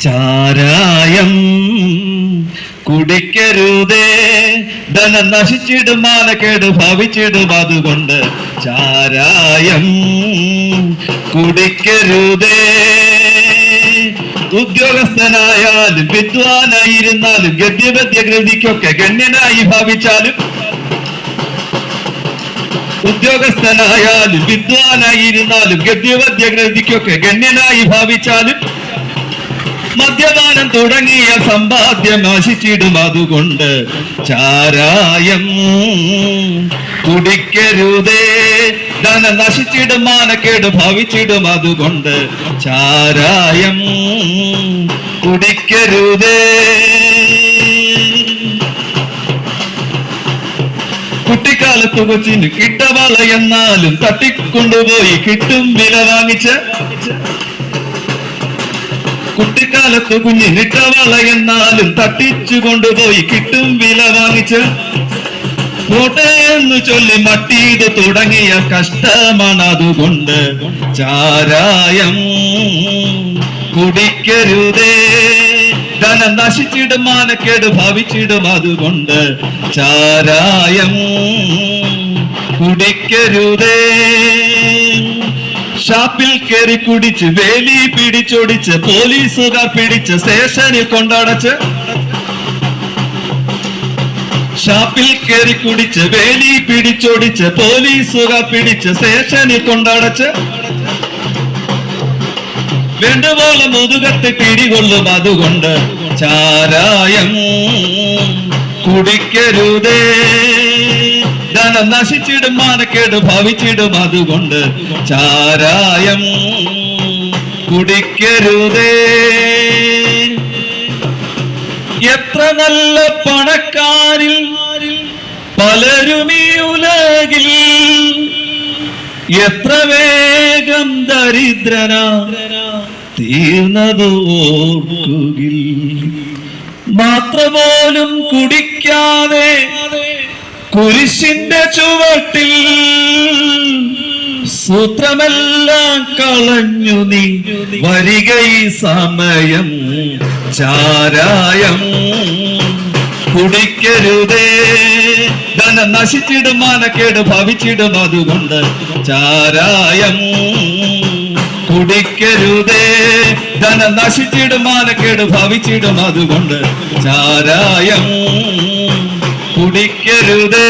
ചാരായം. കുടിക്കരുതേ. ധനം നശിച്ചിടും മാനക്കേട് ഭവിച്ചിടും അതുകൊണ്ട് ചാരായം. കുടിക്കരുതേ. ഉദ്യോഗസ്ഥനായാലും വിദ്വാനായിരുന്നാലും ഗദ്യപദ്യ കൃതിക്കൊക്കെ ഗണ്യനായി ഭാവിച്ചാലും ഉദ്യോഗസ്ഥനായാലും വിദ്വാനായിരുന്നാലും ഗദ്യപദ്യ കൃതിക്കൊക്കെ ഗണ്യനായി ഭാവിച്ചാലും മദ്യപാനം തുടങ്ങിയ സമ്പാദ്യം നശിച്ചിടും അതുകൊണ്ട് ചാരായം. കുടിക്കരുതേ. ധനം നശിച്ചിടും മാനക്കേട് ഭവിച്ചിടും അതുകൊണ്ട് ചാരായം. കുടിക്കരുതേ. കുട്ടിക്കാലത്ത് കൊച്ചിന് കിട്ടവള എന്നാലും തട്ടിക്കൊണ്ടുപോയി കിട്ടും വില വാങ്ങിച്ച്. കുട്ടിക്കാലത്ത് കുഞ്ഞിനിട്ടവള എന്നാലും തട്ടിച്ചു കൊണ്ടുപോയി കിട്ടും വില വാങ്ങിച്ച്. എന്ന് ചൊല്ലി മട്ടീത് തുടങ്ങിയ കഷ്ടമാണ് അതുകൊണ്ട് ചാരായം കുടിക്കരുതേ. ധനം നശിച്ചിടും മാനക്കേട് ഭവിച്ചിടും അതുകൊണ്ട് ചാരായം കുടിക്കരുതേ. ഷാപ്പിൽ കയറി കുടിച്ച് വേലി പിടിച്ചൊടിച്ച് പോലീസുകാർ പിടിച്ച് സ്റ്റേഷനിൽ കൊണ്ടടച്ച്. ഷാപ്പിൽ കയറി കുടിച്ച് വേലി പിടിച്ചൊടിച്ച് പോലീസുകാർ പിടിച്ച് സ്റ്റേഷനിൽ കൊണ്ടടച്ച്. വേണ്ടപോലെ മുതുകത്ത് പിടികൊള്ളും അതുകൊണ്ട് ചാരായം കുടിക്കരുതേ. ധനം നശിച്ചിടും മാനക്കേട് ഭവിച്ചിടും. അതുകൊണ്ട് ചാരായം കുടിക്കരുതേ. എത്ര നല്ല പണക്കാരിൽ പലരും ഈ ഉലകിൽ. എത്ര വേഗം ദരിദ്രന തീർന്നതു മാത്രപോലും കുടിക്കാതെ കുരിശിന്റെ ചുവട്ടിൽ സൂത്രമെല്ലാം കളഞ്ഞു നീ. വരിക സമയം ചാരായം. കുടിക്കരുതേ. ധനം നശിച്ചിടും മാനക്കേട് ഭവിച്ചിടും അതുകൊണ്ട് ചാരായം. കുടിക്കരുതേ. ധനം നശിച്ചിടും മാനക്കേട് ഭവിച്ചിടും അതുകൊണ്ട് ചാരായം. കുടിക്കരുതേ